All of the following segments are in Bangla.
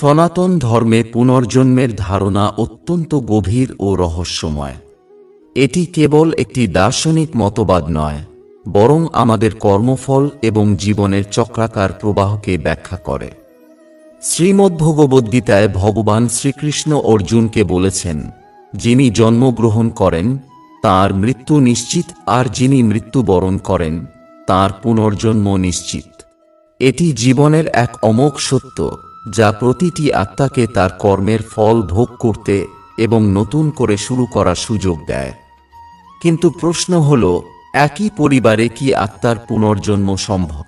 সনাতন ধর্মে পুনর্জন্মের ধারণা অত্যন্ত গভীর ও রহস্যময়। এটি কেবল একটি দার্শনিক মতবাদ নয়, বরং আমাদের কর্মফল এবং জীবনের চক্রাকার প্রবাহকে ব্যাখ্যা করে। শ্রীমদ্ভগবদ্গীতায় ভগবান শ্রীকৃষ্ণ অর্জুনকে বলেছেন, যিনি জন্মগ্রহণ করেন, তার মৃত্যু নিশ্চিত, আর যিনি মৃত্যুবরণ করেন, তার পুনর্জন্ম নিশ্চিত। এটি জীবনের এক অমোঘ সত্য। যা প্রতিটি আত্মাকে তার কর্মের ফল ভোগ করতে এবং নতুন করে শুরু করার সুযোগ দেয়। কিন্তু প্রশ্ন হল, একই পরিবারে কি আত্মার পুনর্জন্ম সম্ভব?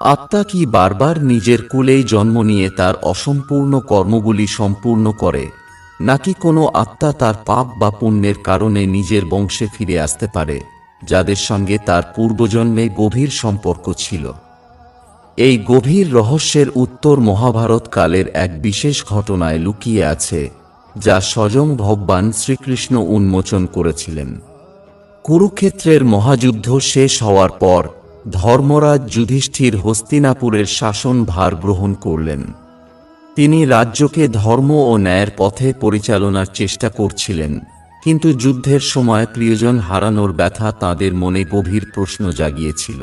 আত্মা কি বারবার নিজের কুলেই জন্ম নিয়ে তার অসম্পূর্ণ কর্মগুলি সম্পূর্ণ করে, নাকি কোনো আত্মা তার পাপ বা পুণ্যের কারণে নিজের বংশে ফিরে আসতে পারে, যাদের সঙ্গে তার পূর্বজন্মে গভীর সম্পর্ক ছিল? এই গভীর রহস্যের উত্তর মহাভারত কালের এক বিশেষ ঘটনায় লুকিয়ে আছে, যা স্বয়ং ভগবান শ্রীকৃষ্ণ উন্মোচন করেছিলেন। কুরুক্ষেত্রের মহাযুদ্ধ শেষ হওয়ার পর, ধর্মরাজ যুধিষ্ঠির হস্তিনাপুরের শাসন ভার গ্রহণ করলেন। তিনি রাজ্যকে ধর্ম ও ন্যায়ের পথে পরিচালনার চেষ্টা করছিলেন, কিন্তু যুদ্ধের সময় প্রিয়জন হারানোর ব্যথা তাদের মনে গভীর প্রশ্ন জাগিয়েছিল।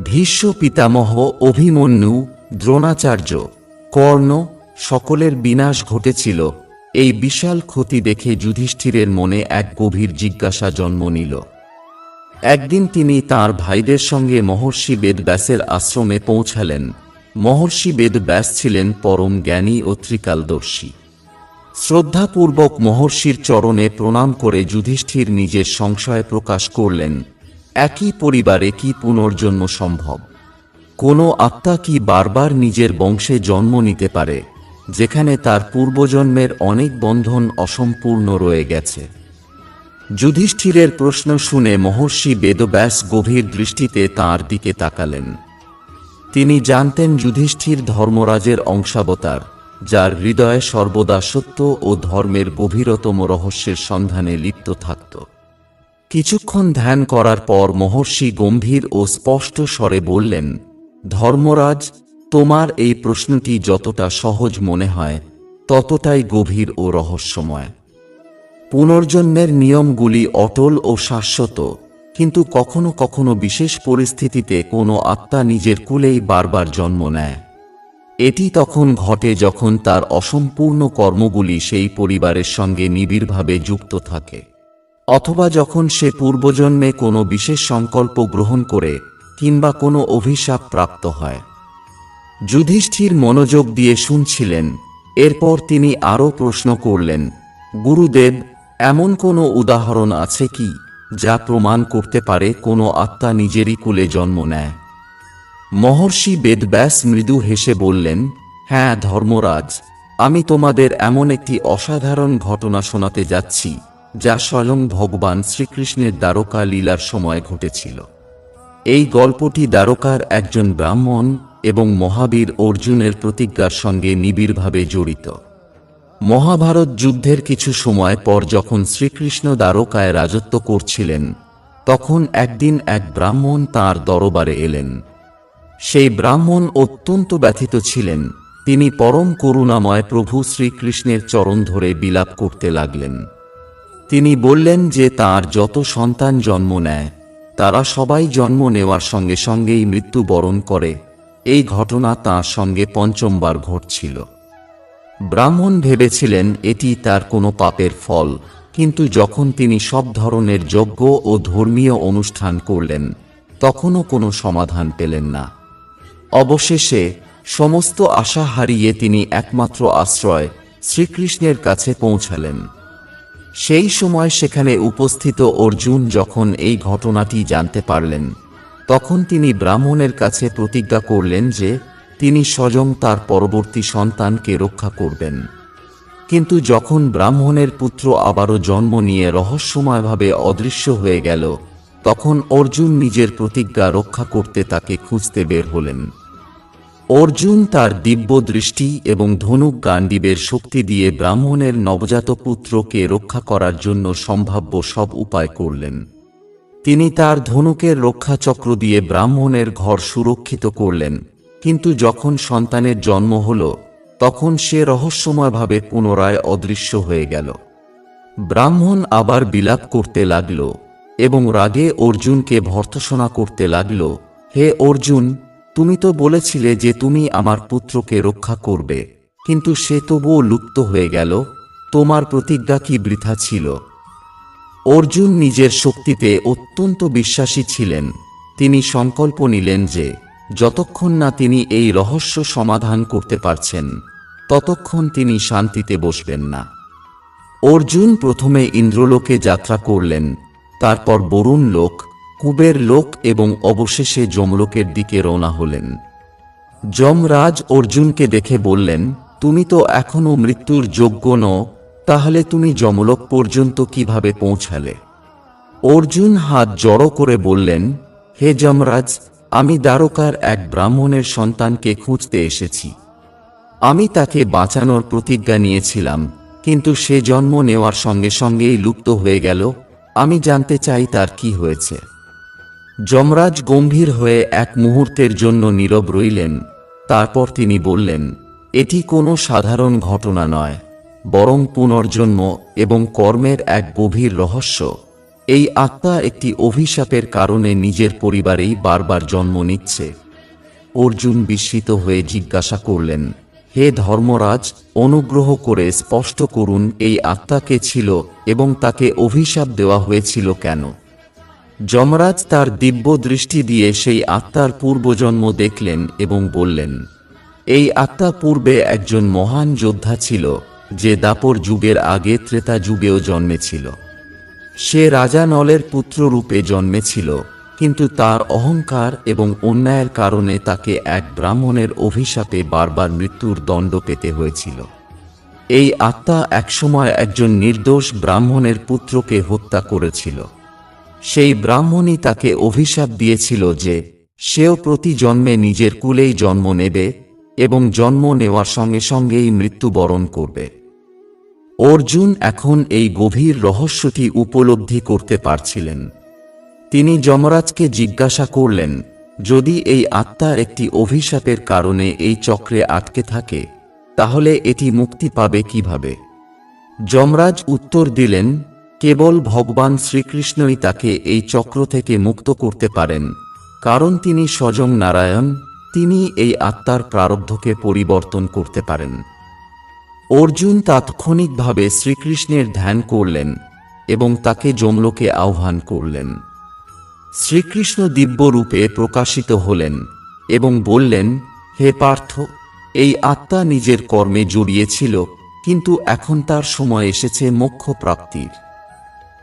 ভীষ্ম পিতামহ অভিমন্যু দ্রোণাচার্য, কর্ণ সকলের বিনাশ ঘটেছিল। এই বিশাল ক্ষতি দেখে যুধিষ্ঠিরের মনে এক গভীর জিজ্ঞাসা জন্ম নিল। একদিন তিনি তার ভাইদের সঙ্গে মহর্ষি বেদব্যাসের আশ্রমে পৌঁছালেন। মহর্ষি বেদব্যাস ছিলেন পরম জ্ঞানী ও ত্রিকালদর্শী। শ্রদ্ধাপূর্বক মহর্ষির চরণে প্রণাম করে যুধিষ্ঠির নিজের সংশয় প্রকাশ করলেন। একই পরিবারে কি পুনর্জন্ম সম্ভব? কোনো আত্মা কি বারবার নিজের বংশে জন্ম নিতে পারে, যেখানে তার পূর্বজন্মের অনেক বন্ধন অসম্পূর্ণ রয়ে গেছে? যুধিষ্ঠিরের প্রশ্ন শুনে মহর্ষি বেদব্যাস গভীর দৃষ্টিতে তাঁর দিকে তাকালেন। তিনি জানতেন যুধিষ্ঠির ধর্মরাজের অংশাবতার, যার হৃদয়ে সর্বদা সত্য ও ধর্মের গভীরতম রহস্যের সন্ধানে লিপ্ত থাকত। কিছুক্ষণ ধ্যান করার পর মহর্ষি গম্ভীর ও স্পষ্ট স্বরে বললেন, ধর্মরাজ, তোমার এই প্রশ্নটি যতটা সহজ মনে হয়, ততটাই গভীর ও রহস্যময়। পুনর্জন্মের নিয়মগুলি অটল ও শাশ্বত, কিন্তু কখনো কখনো বিশেষ পরিস্থিতিতে কোনো আত্মা নিজের কুলেই বারবার জন্ম নেয়। এটি তখন ঘটে যখন তার অসম্পূর্ণ কর্মগুলি সেই পরিবারের সঙ্গে নিবিড়ভাবে যুক্ত থাকে। অথবা যখন সে পূর্বজন্মে কোনো বিশেষ সংকল্প গ্রহণ করে, কিংবা কোনো অভিশাপ প্রাপ্ত হয়। যুধিষ্ঠির মনোযোগ দিয়ে শুনছিলেন, এরপর তিনি আরও প্রশ্ন করলেন, গুরুদেব, এমন কোনো উদাহরণ আছে কি, যা প্রমাণ করতে পারে কোনো আত্মা নিজেরই কুলে জন্ম নেয়? মহর্ষি বেদব্যাস মৃদু হেসে বললেন হ্যাঁ ধর্মরাজ, আমি তোমাদের এমন একটি অসাধারণ ঘটনা শোনাতে যাচ্ছি যা স্বয়ং ভগবান শ্রীকৃষ্ণের দ্বারকা লীলার সময় ঘটেছিল। এই গল্পটি দ্বারকার একজন ব্রাহ্মণ এবং মহাবীর অর্জুনের প্রতিজ্ঞার সঙ্গে নিবিড়ভাবে জড়িত। মহাভারত যুদ্ধের কিছু সময় পর যখন শ্রীকৃষ্ণ দ্বারকায় রাজত্ব করছিলেন, তখন একদিন এক ব্রাহ্মণ তার দরবারে এলেন। সেই ব্রাহ্মণ অত্যন্ত ব্যথিত ছিলেন। তিনি পরম করুণাময় প্রভু শ্রীকৃষ্ণের চরণ ধরে বিলাপ করতে লাগলেন। তিনি বললেন যে তার যত সন্তান জন্ম নেয়, তারা সবাই জন্ম নেওয়ার সঙ্গে সঙ্গেই মৃত্যুবরণ করে। এই ঘটনা তাঁর সঙ্গে পঞ্চমবার ঘটছিল। ব্রাহ্মণ ভেবেছিলেন এটি তার কোনো পাপের ফল, কিন্তু যখন তিনি সব ধরনের যজ্ঞ ও ধর্মীয় অনুষ্ঠান করলেন, তখনও কোনো সমাধান পেলেন না। অবশেষে সমস্ত আশা হারিয়ে তিনি একমাত্র আশ্রয় শ্রীকৃষ্ণের কাছে পৌঁছালেন। সেই সময় সেখানে উপস্থিত অর্জুন যখন এই ঘটনাটি জানতে পারলেন, তখন তিনি ব্রাহ্মণের কাছে প্রতিজ্ঞা করলেন যে তিনি স্বয়ং তার পরবর্তী সন্তানকে রক্ষা করবেন। কিন্তু যখন ব্রাহ্মণের পুত্র আবারও জন্ম নিয়ে রহস্যময়ভাবে অদৃশ্য হয়ে গেল, তখন অর্জুন নিজের প্রতিজ্ঞা রক্ষা করতে তাকে খুঁজতে বের হলেন। অর্জুন তার দিব্য দৃষ্টি এবং ধনুক গান্ডীবের শক্তি দিয়ে ব্রাহ্মণের নবজাত পুত্রকে রক্ষা করার জন্য সম্ভাব্য সব উপায় করলেন। তিনি তার ধনুকের রক্ষাচক্র দিয়ে ব্রাহ্মণের ঘর সুরক্ষিত করলেন, কিন্তু যখন সন্তানের জন্ম হল, তখন সে রহস্যময়ভাবে পুনরায় অদৃশ্য হয়ে গেল। ব্রাহ্মণ আবার বিলাপ করতে লাগল এবং রাগে অর্জুনকে ভর্তসনা করতে লাগল, হে অর্জুন তুমি তো বলেছিলে যে তুমি আমার পুত্রকে রক্ষা করবে, কিন্তু সে তবুও লুপ্ত হয়ে গেল, তোমার প্রতিজ্ঞা কি বৃথা ছিল? অর্জুন নিজের শক্তিতে অত্যন্ত বিশ্বাসী ছিলেন। তিনি সংকল্প নিলেন যে, যতক্ষণ না তিনি এই রহস্য সমাধান করতে পারছেন, ততক্ষণ তিনি শান্তিতে বসবেন না। অর্জুন প্রথমে ইন্দ্রলোকে যাত্রা করলেন, তারপর বরুণ লোক কুবের লোক এবং অবশেষে যমলোকের দিকে রওনা হলেন। যমরাজ অর্জুনকে দেখে বললেন, তুমি তো এখনও মৃত্যুর যোগ্য নও, তাহলে তুমি যমলোক পর্যন্ত কীভাবে পৌঁছালে? অর্জুন হাত জড়ো করে বললেন, হে যমরাজ, আমি দ্বারকার এক ব্রাহ্মণের সন্তানকে খুঁজতে এসেছি। আমি তাকে বাঁচানোর প্রতিজ্ঞা নিয়েছিলাম, কিন্তু সে জন্ম নেওয়ার সঙ্গে সঙ্গেই লুপ্ত হয়ে গেল। আমি জানতে চাই তার কি হয়েছে। যমরাজ গম্ভীর হয়ে এক মুহূর্তের জন্য নীরব রইলেন। তারপর তিনি বললেন, এটি কোনো সাধারণ ঘটনা নয়, বরং পুনর্জন্ম এবং কর্মের এক গভীর রহস্য। এই আত্মা একটি অভিশাপের কারণে নিজের পরিবারেই বারবার জন্ম নিচ্ছে। অর্জুন বিস্মিত হয়ে জিজ্ঞাসা করলেন, হে ধর্মরাজ, অনুগ্রহ করে স্পষ্ট করুন এই আত্মাকে ছিল এবং তাকে অভিশাপ দেওয়া হয়েছিল কেন? যমরাজ তার দিব্য দৃষ্টি দিয়ে সেই আত্মার পূর্বজন্ম দেখলেন এবং বললেন, এই আত্মা পূর্বে একজন মহান যোদ্ধা ছিল, যে দাপর যুগের আগে ত্রেতা যুগেও জন্মেছিল। সে রাজা নলের পুত্র রূপে জন্মেছিল, কিন্তু তার অহংকার এবং অন্যায়ের কারণে তাকে এক ব্রাহ্মণের অভিশাপে বারবার মৃত্যুর দণ্ড পেতে হয়েছিল। এই আত্মা একসময় একজন নির্দোষ ব্রাহ্মণের পুত্রকে হত্যা করেছিল। সেই ব্রাহ্মণই তাকে অভিশাপ দিয়েছিল যে, সেও প্রতি জন্মে নিজের কুলেই জন্ম নেবে এবং জন্ম নেওয়ার সঙ্গে সঙ্গেই মৃত্যুবরণ করবে। অর্জুন এখন এই গভীর রহস্যটি উপলব্ধি করতে পারছিলেন। তিনি যমরাজকে জিজ্ঞাসা করলেন, যদি এই আত্মা একটি অভিশাপের কারণে এই চক্রে আটকে থাকে, তাহলে এটি মুক্তি পাবে কীভাবে? যমরাজ উত্তর দিলেন কেবল ভগবান শ্রীকৃষ্ণই তাকে এই চক্র থেকে মুক্ত করতে পারেন, কারণ তিনি স্বয়ং নারায়ণ, তিনি এই আত্মার প্রারব্ধকে পরিবর্তন করতে পারেন। অর্জুন তাৎক্ষণিকভাবে শ্রীকৃষ্ণের ধ্যান করলেন এবং তাকে যমলোকে আহ্বান করলেন। শ্রীকৃষ্ণ দিব্যরূপে প্রকাশিত হলেন এবং বললেন, হে পার্থ, এই আত্মা নিজের কর্মে জড়িয়েছিল, কিন্তু এখন তার সময় এসেছে মোক্ষ প্রাপ্তির।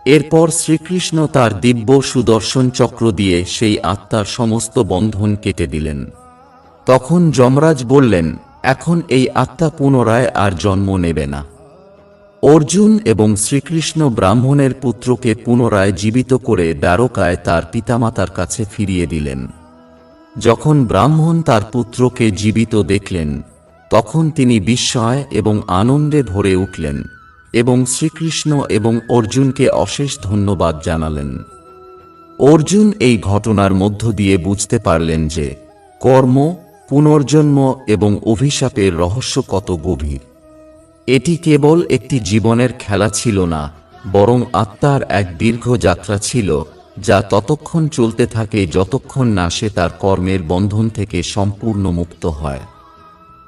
এরপর শ্রীকৃষ্ণ তার দিব্য সুদর্শন চক্র দিয়ে সেই আত্মার সমস্ত বন্ধন কেটে দিলেন। তখন যমরাজ বললেন, এখন এই আত্মা পুনরায় আর জন্ম নেবে না। অর্জুন এবং শ্রীকৃষ্ণ ব্রাহ্মণের পুত্রকে পুনরায় জীবিত করে দ্বারকায় তার পিতামাতার কাছে ফিরিয়ে দিলেন। যখন ব্রাহ্মণ তার পুত্রকে জীবিত দেখলেন, তখন তিনি বিস্ময় এবং আনন্দে ভরে উঠলেন। এবং শ্রীকৃষ্ণ এবং অর্জুনকে অশেষ ধন্যবাদ জানালেন। অর্জুন এই ঘটনার মধ্য দিয়ে বুঝতে পারলেন যে কর্ম, পুনর্জন্ম এবং অভিশাপের রহস্য কত গভীর। এটি কেবল একটি জীবনের খেলা ছিল না, বরং আত্মার এক দীর্ঘ যাত্রা ছিল, যা ততক্ষণ চলতে থাকে যতক্ষণ না সে তার কর্মের বন্ধন থেকে সম্পূর্ণ মুক্ত হয়।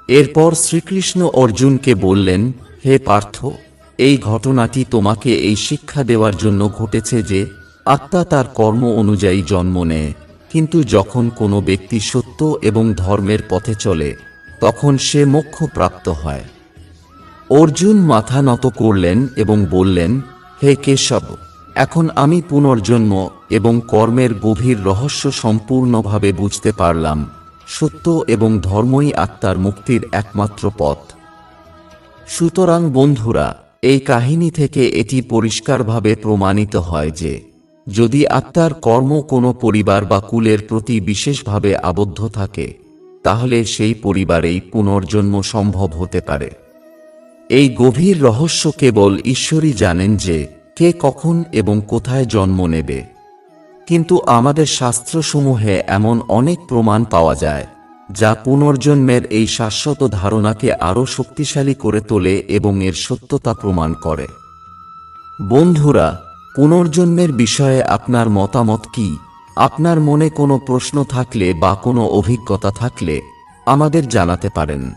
এরপর শ্রীকৃষ্ণ অর্জুনকে বললেন, হে পার্থ এই ঘটনাটি তোমাকে এই শিক্ষা দেওয়ার জন্য ঘটেছে যে আত্মা তার কর্ম অনুযায়ী জন্ম নেয়। কিন্তু যখন কোনো ব্যক্তি সত্য এবং ধর্মের পথে চলে, তখন সে মোক্ষ প্রাপ্ত হয়। অর্জুন মাথা নত করলেন এবং বললেন, হে কেশব, এখন আমি পুনর্জন্ম এবং কর্মের গভীর রহস্য সম্পূর্ণভাবে বুঝতে পারলাম। সত্য এবং ধর্মই আত্মার মুক্তির একমাত্র পথ। সুতরাং বন্ধুরা এই কাহিনী থেকে এটি পরিষ্কারভাবে প্রমাণিত হয় যে, যদি আত্মার কর্ম কোনো পরিবার বা কুলের প্রতি বিশেষভাবে আবদ্ধ থাকে, তাহলে সেই পরিবারেই পুনর্জন্ম সম্ভব হতে পারে। এই গভীর রহস্য কেবল ঈশ্বরই জানেন যে, কে কখন এবং কোথায় জন্ম নেবে। কিন্তু আমাদের শাস্ত্রসমূহে এমন অনেক প্রমাণ পাওয়া যায়। যা পুনর্জন্মের এই শাশ্বত ধারণাকে আরও শক্তিশালী করে তোলে এবং এর সত্যতা প্রমাণ করে। বন্ধুরা পুনর্জন্মের বিষয়ে আপনার মতামত কি? আপনার মনে কোনো প্রশ্ন থাকলে বা কোনো অভিজ্ঞতা থাকলে আমাদের জানাতে পারেন।